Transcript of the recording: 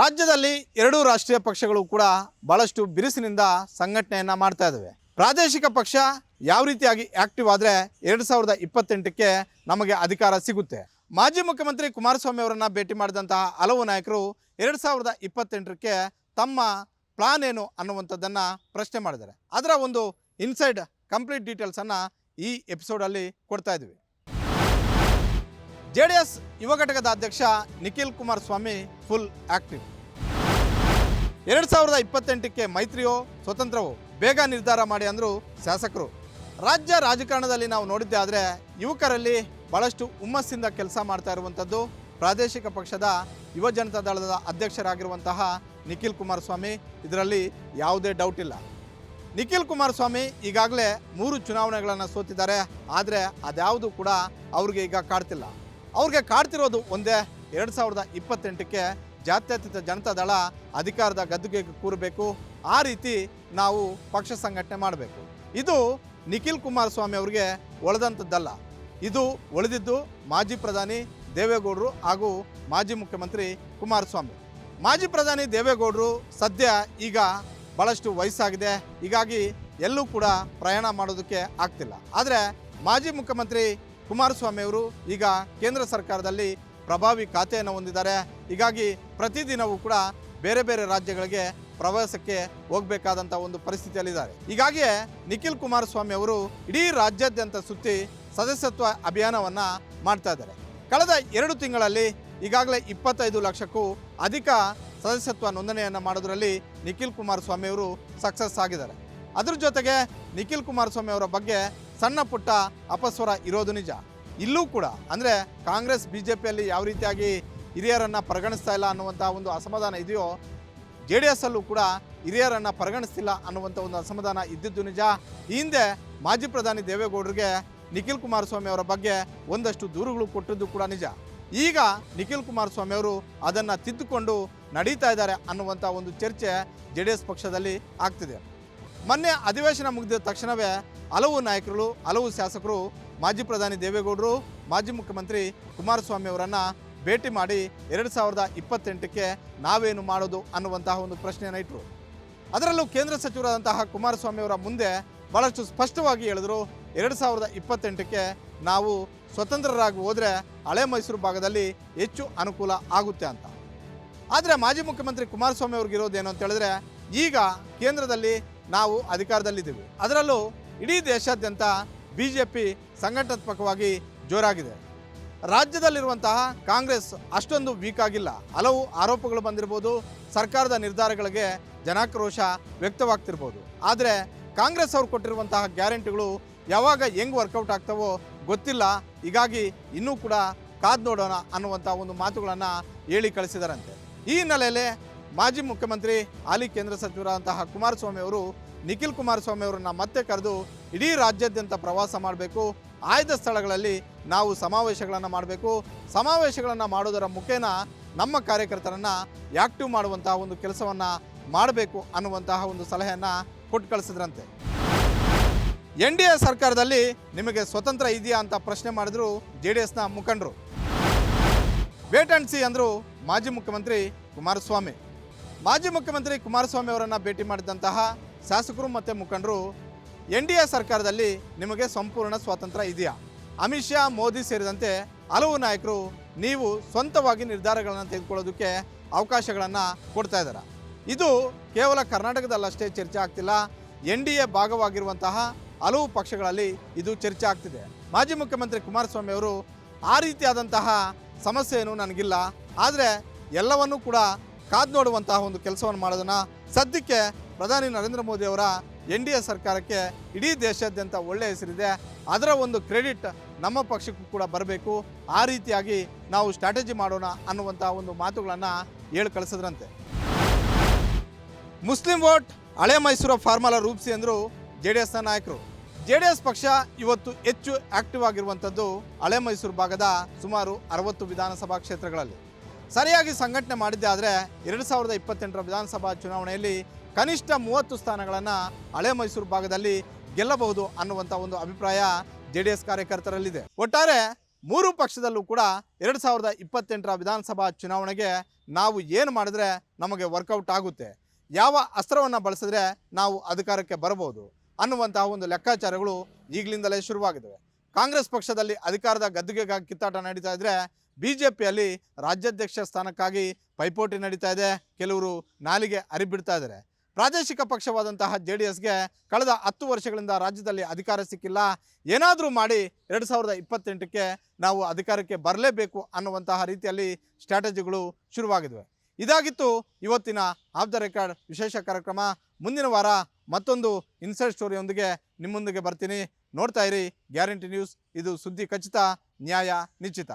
ರಾಜ್ಯದಲ್ಲಿ ಎರಡೂ ರಾಷ್ಟ್ರೀಯ ಪಕ್ಷಗಳು ಕೂಡ ಬಹಳಷ್ಟು ಬಿರುಸಿನಿಂದ ಸಂಘಟನೆಯನ್ನ ಮಾಡ್ತಾ ಇದ್ದಾವೆ ಪ್ರಾದೇಶಿಕ ಪಕ್ಷ ಯಾವ ರೀತಿಯಾಗಿ ಆಕ್ಟಿವ್ ಆದರೆ ಎರಡು ಸಾವಿರದ ಇಪ್ಪತ್ತೆಂಟಕ್ಕೆ ನಮಗೆ ಅಧಿಕಾರ ಸಿಗುತ್ತೆ. ಮಾಜಿ ಮುಖ್ಯಮಂತ್ರಿ ಕುಮಾರಸ್ವಾಮಿ ಅವರನ್ನು ಭೇಟಿ ಮಾಡಿದಂತಹ ಹಲವು ನಾಯಕರು ಎರಡು ಸಾವಿರದ ಇಪ್ಪತ್ತೆಂಟಕ್ಕೆ ತಮ್ಮ ಪ್ಲಾನ್ ಏನು ಅನ್ನುವಂಥದ್ದನ್ನು ಪ್ರಶ್ನೆ ಮಾಡಿದ್ದಾರೆ. ಅದರ ಒಂದು ಇನ್ಸೈಡ್ ಕಂಪ್ಲೀಟ್ ಡೀಟೇಲ್ಸನ್ನು ಈ ಎಪಿಸೋಡಲ್ಲಿ ಕೊಡ್ತಾ ಇದ್ವಿ. ಜೆ ಡಿ ಎಸ್ ಯುವ ಘಟಕದ ಅಧ್ಯಕ್ಷ ನಿಖಿಲ್ ಕುಮಾರಸ್ವಾಮಿ ಫುಲ್ ಆಕ್ಟಿವ್ ಎರಡು ಸಾವಿರದ ಇಪ್ಪತ್ತೆಂಟಕ್ಕೆ ಮೈತ್ರಿಯೋ, ಸ್ವತಂತ್ರವೋ, ಬೇಗ ನಿರ್ಧಾರ ಮಾಡಿ ಅಂದರು ಶಾಸಕರು. ರಾಜ್ಯ ರಾಜಕಾರಣದಲ್ಲಿ ನಾವು ನೋಡಿದ್ದೆ ಆದರೆ ಯುವಕರಲ್ಲಿ ಬಹಳಷ್ಟು ಹುಮ್ಮಸ್ಸಿಂದ ಕೆಲಸ ಮಾಡ್ತಾ ಇರುವಂಥದ್ದು ಪ್ರಾದೇಶಿಕ ಪಕ್ಷದ ಯುವ ಜನತಾ ದಳದ ಅಧ್ಯಕ್ಷರಾಗಿರುವಂತಹ ನಿಖಿಲ್ ಕುಮಾರಸ್ವಾಮಿ ಇದರಲ್ಲಿ ಯಾವುದೇ ಡೌಟ್ ಇಲ್ಲ. ನಿಖಿಲ್ ಕುಮಾರಸ್ವಾಮಿ ಈಗಾಗಲೇ ಮೂರು ಚುನಾವಣೆಗಳನ್ನು ಸೋತಿದ್ದಾರೆ. ಆದರೆ ಅದ್ಯಾವುದು ಕೂಡ ಅವ್ರಿಗೆ ಈಗ ಕಾಡ್ತಿಲ್ಲ. ಅವ್ರಿಗೆ ಕಾಡ್ತಿರೋದು ಒಂದೇ ಎರಡು ಸಾವಿರದ ಇಪ್ಪತ್ತೆಂಟಕ್ಕೆ ಜಾತ್ಯತೀತ ಜನತಾ ದಳ ಅಧಿಕಾರದ ಗದ್ದುಗೆ ಕೂರಬೇಕು. ಆ ರೀತಿ ನಾವು ಪಕ್ಷ ಸಂಘಟನೆ ಮಾಡಬೇಕು. ಇದು ನಿಖಿಲ್ ಕುಮಾರಸ್ವಾಮಿ ಅವರಿಗೆ ಒಳದಂಥದ್ದಲ್ಲ ಇದು ಒಳದಿದ್ದು ಮಾಜಿ ಪ್ರಧಾನಿ ದೇವೇಗೌಡರು ಹಾಗೂ ಮಾಜಿ ಮುಖ್ಯಮಂತ್ರಿ ಕುಮಾರಸ್ವಾಮಿ. ಮಾಜಿ ಪ್ರಧಾನಿ ದೇವೇಗೌಡರು ಸದ್ಯ ಈಗ ಭಾಳಷ್ಟು ವಯಸ್ಸಾಗಿದೆ. ಹೀಗಾಗಿ ಎಲ್ಲೂ ಕೂಡ ಪ್ರಯಾಣ ಮಾಡೋದಕ್ಕೆ ಆಗ್ತಿಲ್ಲ. ಆದರೆ ಮಾಜಿ ಮುಖ್ಯಮಂತ್ರಿ ಕುಮಾರಸ್ವಾಮಿ ಅವರು ಈಗ ಕೇಂದ್ರ ಸರ್ಕಾರದಲ್ಲಿ ಪ್ರಭಾವಿ ಖಾತೆಯನ್ನು ಹೊಂದಿದ್ದಾರೆ. ಹೀಗಾಗಿ ಪ್ರತಿದಿನವೂ ಕೂಡ ಬೇರೆ ಬೇರೆ ರಾಜ್ಯಗಳಿಗೆ ಪ್ರವಾಸಕ್ಕೆ ಹೋಗಬೇಕಾದಂಥ ಒಂದು ಪರಿಸ್ಥಿತಿಯಲ್ಲಿದ್ದಾರೆ. ಹೀಗಾಗಿಯೇ ನಿಖಿಲ್ ಕುಮಾರಸ್ವಾಮಿ ಅವರು ಇಡೀ ರಾಜ್ಯಾದ್ಯಂತ ಸುತ್ತಿ ಸದಸ್ಯತ್ವ ಅಭಿಯಾನವನ್ನು ಮಾಡ್ತಾ ಇದ್ದಾರೆ. ಕಳೆದ ಎರಡು ತಿಂಗಳಲ್ಲಿ ಈಗಾಗಲೇ ಇಪ್ಪತ್ತೈದು ಲಕ್ಷಕ್ಕೂ ಅಧಿಕ ಸದಸ್ಯತ್ವ ನೋಂದಣಿಯನ್ನು ಮಾಡೋದರಲ್ಲಿ ನಿಖಿಲ್ ಕುಮಾರಸ್ವಾಮಿ ಅವರು ಸಕ್ಸಸ್ ಆಗಿದ್ದಾರೆ. ಅದ್ರ ಜೊತೆಗೆ ನಿಖಿಲ್ ಕುಮಾರಸ್ವಾಮಿ ಅವರ ಬಗ್ಗೆ ಸಣ್ಣ ಪುಟ್ಟ ಅಪಸ್ವರ ಇರೋದು ನಿಜ. ಇಲ್ಲೂ ಕೂಡ, ಅಂದರೆ ಕಾಂಗ್ರೆಸ್ ಬಿ ಜೆ ಪಿಯಲ್ಲಿ ಯಾವ ರೀತಿಯಾಗಿ ಹಿರಿಯರನ್ನು ಪರಿಗಣಿಸ್ತಾ ಇಲ್ಲ ಅನ್ನುವಂಥ ಒಂದು ಅಸಮಾಧಾನ ಇದೆಯೋ, ಜೆ ಡಿ ಎಸ್ಸಲ್ಲೂ ಕೂಡ ಹಿರಿಯರನ್ನು ಪರಿಗಣಿಸ್ತಿಲ್ಲ ಅನ್ನುವಂಥ ಒಂದು ಅಸಮಾಧಾನ ಇದ್ದಿದ್ದು ನಿಜ. ಈ ಹಿಂದೆ ಮಾಜಿ ಪ್ರಧಾನಿ ದೇವೇಗೌಡರಿಗೆ ನಿಖಿಲ್ ಕುಮಾರಸ್ವಾಮಿ ಅವರ ಬಗ್ಗೆ ಒಂದಷ್ಟು ದೂರುಗಳು ಕೊಟ್ಟಿದ್ದು ಕೂಡ ನಿಜ. ಈಗ ನಿಖಿಲ್ ಕುಮಾರಸ್ವಾಮಿ ಅವರು ಅದನ್ನು ತಿದ್ದುಕೊಂಡು ನಡೀತಾ ಇದ್ದಾರೆ ಅನ್ನುವಂಥ ಒಂದು ಚರ್ಚೆ ಜೆ ಡಿ ಎಸ್ ಪಕ್ಷದಲ್ಲಿ ಆಗ್ತಿದೆ. ಮೊನ್ನೆ ಅಧಿವೇಶನ ಮುಗಿದ ತಕ್ಷಣವೇ ಹಲವು ನಾಯಕರು ಹಲವು ಶಾಸಕರು, ಮಾಜಿ ಪ್ರಧಾನಿ ದೇವೇಗೌಡರು, ಮಾಜಿ ಮುಖ್ಯಮಂತ್ರಿ ಕುಮಾರಸ್ವಾಮಿ ಅವರನ್ನು ಭೇಟಿ ಮಾಡಿ ಎರಡು ಸಾವಿರದ ಇಪ್ಪತ್ತೆಂಟಕ್ಕೆ ನಾವೇನು ಮಾಡೋದು ಅನ್ನುವಂತಹ ಒಂದು ಪ್ರಶ್ನೆಯನ್ನು ಇಟ್ಟರು ಅದರಲ್ಲೂ ಕೇಂದ್ರ ಸಚಿವರಾದಂತಹ ಕುಮಾರಸ್ವಾಮಿ ಅವರ ಮುಂದೆ ಬಹಳಷ್ಟು ಸ್ಪಷ್ಟವಾಗಿ ಹೇಳಿದ್ರು, ಎರಡು ಸಾವಿರದ ಇಪ್ಪತ್ತೆಂಟಕ್ಕೆ ನಾವು ಸ್ವತಂತ್ರರಾಗಿ ಹೋದರೆ ಹಳೆ ಮೈಸೂರು ಭಾಗದಲ್ಲಿ ಹೆಚ್ಚು ಅನುಕೂಲ ಆಗುತ್ತೆ ಅಂತ. ಆದರೆ ಮಾಜಿ ಮುಖ್ಯಮಂತ್ರಿ ಕುಮಾರಸ್ವಾಮಿ ಅವ್ರಿಗೆ ಇರೋದೇನು ಅಂತ ಹೇಳಿದ್ರೆ, ಈಗ ಕೇಂದ್ರದಲ್ಲಿ ನಾವು ಅಧಿಕಾರದಲ್ಲಿದ್ದೀವಿ. ಅದರಲ್ಲೂ ಇಡೀ ದೇಶಾದ್ಯಂತ ಬಿ ಜೆ ಪಿ ಸಂಘಟನಾತ್ಮಕವಾಗಿ ಜೋರಾಗಿದೆ. ರಾಜ್ಯದಲ್ಲಿರುವಂತಹ ಕಾಂಗ್ರೆಸ್ ಅಷ್ಟೊಂದು ವೀಕ್ ಆಗಿಲ್ಲ. ಹಲವು ಆರೋಪಗಳು ಬಂದಿರ್ಬೋದು ಸರ್ಕಾರದ ನಿರ್ಧಾರಗಳಿಗೆ ಜನಾಕ್ರೋಶ ವ್ಯಕ್ತವಾಗ್ತಿರ್ಬೋದು ಆದರೆ ಕಾಂಗ್ರೆಸ್ ಅವರು ಕೊಟ್ಟಿರುವಂತಹ ಗ್ಯಾರಂಟಿಗಳು ಯಾವಾಗ ಹೆಂಗ್ ವರ್ಕೌಟ್ ಆಗ್ತವೋ ಗೊತ್ತಿಲ್ಲ. ಹೀಗಾಗಿ ಇನ್ನೂ ಕೂಡ ಕಾದು ನೋಡೋಣ ಅನ್ನುವಂಥ ಒಂದು ಮಾತುಗಳನ್ನು ಹೇಳಿ ಕಳಿಸಿದಾರಂತೆ. ಈ ಹಿನ್ನೆಲೆಯಲ್ಲಿ ಮಾಜಿ ಮುಖ್ಯಮಂತ್ರಿ ಹಾಲಿ ಕೇಂದ್ರ ಸಚಿವರಾದಂತಹ ಕುಮಾರಸ್ವಾಮಿ ಅವರು ನಿಖಿಲ್ ಕುಮಾರಸ್ವಾಮಿ ಅವರನ್ನು ಮತ್ತೆ ಕರೆದು ಇಡೀ ರಾಜ್ಯಾದ್ಯಂತ ಪ್ರವಾಸ ಮಾಡಬೇಕು. ಆಯ್ದ ಸ್ಥಳಗಳಲ್ಲಿ ನಾವು ಸಮಾವೇಶಗಳನ್ನು ಮಾಡಬೇಕು. ಸಮಾವೇಶಗಳನ್ನು ಮಾಡೋದರ ಮುಖೇನ ನಮ್ಮ ಕಾರ್ಯಕರ್ತರನ್ನು ಆ್ಯಕ್ಟಿವ್ ಮಾಡುವಂತಹ ಒಂದು ಕೆಲಸವನ್ನು ಮಾಡಬೇಕು ಅನ್ನುವಂತಹ ಒಂದು ಸಲಹೆಯನ್ನು ಕೊಟ್ಟು ಕಳಿಸಿದ್ರಂತೆ. ಎನ್ ಡಿ ಎ ಸರ್ಕಾರದಲ್ಲಿ ನಿಮಗೆ ಸ್ವತಂತ್ರ ಇದೆಯಾ ಅಂತ ಪ್ರಶ್ನೆ ಮಾಡಿದ್ರು ಜೆ ಡಿ ಎಸ್ನ ಮುಖಂಡರು. ವೇಟ್ ಆ್ಯಂಡ್ ಸಿ ಅಂದರು ಮಾಜಿ ಮುಖ್ಯಮಂತ್ರಿ ಕುಮಾರಸ್ವಾಮಿ. ಮಾಜಿ ಮುಖ್ಯಮಂತ್ರಿ ಕುಮಾರಸ್ವಾಮಿ ಅವರನ್ನು ಭೇಟಿ ಮಾಡಿದಂತಹ ಶಾಸಕರು ಮತ್ತು ಮುಖಂಡರು, ಎನ್ ಡಿ ಎ ಸರ್ಕಾರದಲ್ಲಿ ನಿಮಗೆ ಸಂಪೂರ್ಣ ಸ್ವಾತಂತ್ರ್ಯ ಇದೆಯಾ? ಅಮಿತ್ ಶಾ, ಮೋದಿ ಸೇರಿದಂತೆ ಹಲವು ನಾಯಕರು ನೀವು ಸ್ವಂತವಾಗಿ ನಿರ್ಧಾರಗಳನ್ನು ತೆಗೆದುಕೊಳ್ಳೋದಕ್ಕೆ ಅವಕಾಶಗಳನ್ನು ಕೊಡ್ತಾ ಇದ್ದಾರೆ ಇದು ಕೇವಲ ಕರ್ನಾಟಕದಲ್ಲಷ್ಟೇ ಚರ್ಚೆ ಆಗ್ತಿಲ್ಲ, ಎನ್ ಡಿ ಎ ಭಾಗವಾಗಿರುವಂತಹ ಹಲವು ಪಕ್ಷಗಳಲ್ಲಿ ಇದು ಚರ್ಚೆ ಆಗ್ತಿದೆ. ಮಾಜಿ ಮುಖ್ಯಮಂತ್ರಿ ಕುಮಾರಸ್ವಾಮಿ ಅವರು ಆ ರೀತಿಯಾದಂತಹ ಸಮಸ್ಯೆ ಏನು ನನಗಿಲ್ಲ, ಆದರೆ ಎಲ್ಲವನ್ನೂ ಕೂಡ ಕಾದು ನೋಡುವಂತಹ ಒಂದು ಕೆಲಸವನ್ನು ಮಾಡೋದನ್ನು ಸದ್ಯಕ್ಕೆ ಪ್ರಧಾನಿ ನರೇಂದ್ರ ಮೋದಿ ಅವರ ಎನ್ ಡಿ ಎ ಸರ್ಕಾರಕ್ಕೆ ಇಡೀ ದೇಶಾದ್ಯಂತ ಒಳ್ಳೆಯ ಹೆಸರಿದೆ. ಅದರ ಒಂದು ಕ್ರೆಡಿಟ್ ನಮ್ಮ ಪಕ್ಷಕ್ಕೂ ಕೂಡ ಬರಬೇಕು. ಆ ರೀತಿಯಾಗಿ ನಾವು ಸ್ಟ್ರಾಟಜಿ ಮಾಡೋಣ ಅನ್ನುವಂಥ ಒಂದು ಮಾತುಗಳನ್ನು ಹೇಳಿ ಕಳಿಸಿದ್ರಂತೆ. ಮುಸ್ಲಿಂ ವೋಟ್ ಹಳೆ ಮೈಸೂರು ಫಾರ್ಮುಲಾ ರೂಪಿಸಿ ಅಂದರು ಜೆ ಡಿ ಎಸ್ನ ನಾಯಕರು. ಜೆ ಡಿ ಎಸ್ ಪಕ್ಷ ಇವತ್ತು ಹೆಚ್ಚು ಆಕ್ಟಿವ್ ಆಗಿರುವಂಥದ್ದು ಹಳೆ ಮೈಸೂರು ಭಾಗದ ಸುಮಾರು ಅರವತ್ತು ವಿಧಾನಸಭಾ ಕ್ಷೇತ್ರಗಳಲ್ಲಿ. ಸರಿಯಾಗಿ ಸಂಘಟನೆ ಮಾಡಿದ್ದೆ ಆದರೆ ಎರಡು ಸಾವಿರದ ಇಪ್ಪತ್ತೆಂಟರ ವಿಧಾನಸಭಾ ಚುನಾವಣೆಯಲ್ಲಿ ಕನಿಷ್ಠ ಮೂವತ್ತು ಸ್ಥಾನಗಳನ್ನು ಹಳೆ ಮೈಸೂರು ಭಾಗದಲ್ಲಿ ಗೆಲ್ಲಬಹುದು ಅನ್ನುವಂಥ ಒಂದು ಅಭಿಪ್ರಾಯ ಜೆ ಡಿ ಎಸ್ ಕಾರ್ಯಕರ್ತರಲ್ಲಿದೆ. ಒಟ್ಟಾರೆ ಮೂರು ಪಕ್ಷದಲ್ಲೂ ಕೂಡ ಎರಡು ಸಾವಿರದ ಇಪ್ಪತ್ತೆಂಟರ ವಿಧಾನಸಭಾ ಚುನಾವಣೆಗೆ ನಾವು ಏನು ಮಾಡಿದ್ರೆ ನಮಗೆ ವರ್ಕೌಟ್ ಆಗುತ್ತೆ, ಯಾವ ಅಸ್ತ್ರವನ್ನು ಬಳಸಿದ್ರೆ ನಾವು ಅಧಿಕಾರಕ್ಕೆ ಬರಬಹುದು ಅನ್ನುವಂತಹ ಒಂದು ಲೆಕ್ಕಾಚಾರಗಳು ಈಗಲಿಂದಲೇ ಶುರುವಾಗಿದ್ದಾವೆ ಕಾಂಗ್ರೆಸ್ ಪಕ್ಷದಲ್ಲಿ ಅಧಿಕಾರದ ಗದ್ದುಗೆಗಾಗಿ ಕಿತ್ತಾಟ ನಡೀತಾ ಇದ್ರೆ ಬಿ ಜೆ ಪಿಯಲ್ಲಿ ರಾಜ್ಯಾಧ್ಯಕ್ಷ ಸ್ಥಾನಕ್ಕಾಗಿ ಪೈಪೋಟಿ ನಡೀತಾ ಇದೆ, ಕೆಲವರು ನಾಲಿಗೆ ಅರಿಬಿಡ್ತಾ ಇದ್ದಾರೆ ಪ್ರಾದೇಶಿಕ ಪಕ್ಷವಾದಂತಹ ಜೆ ಡಿ ಎಸ್ಗೆ ಕಳೆದ ಹತ್ತು ವರ್ಷಗಳಿಂದ ರಾಜ್ಯದಲ್ಲಿ ಅಧಿಕಾರ ಸಿಕ್ಕಿಲ್ಲ. ಏನಾದರೂ ಮಾಡಿ ಎರಡು ಸಾವಿರದ ಇಪ್ಪತ್ತೆಂಟಕ್ಕೆ ನಾವು ಅಧಿಕಾರಕ್ಕೆ ಬರಲೇಬೇಕು ಅನ್ನುವಂತಹ ರೀತಿಯಲ್ಲಿ ಸ್ಟ್ರಾಟಜಿಗಳು ಶುರುವಾಗಿವೆ ಇದಾಗಿತ್ತು ಇವತ್ತಿನ ಆಫ್ ದ ರೆಕಾರ್ಡ್ ವಿಶೇಷ ಕಾರ್ಯಕ್ರಮ. ಮುಂದಿನ ವಾರ ಮತ್ತೊಂದು ಇನ್ಸೈಡ್ ಸ್ಟೋರಿಯೊಂದಿಗೆ ನಿಮ್ಮೊಂದಿಗೆ ಬರ್ತೀನಿ. ನೋಡ್ತಾ ಇರಿ ಗ್ಯಾರಂಟಿ ನ್ಯೂಸ್. ಇದು ಸುದ್ದಿ ಖಚಿತ, ನ್ಯಾಯ ನಿಶ್ಚಿತ.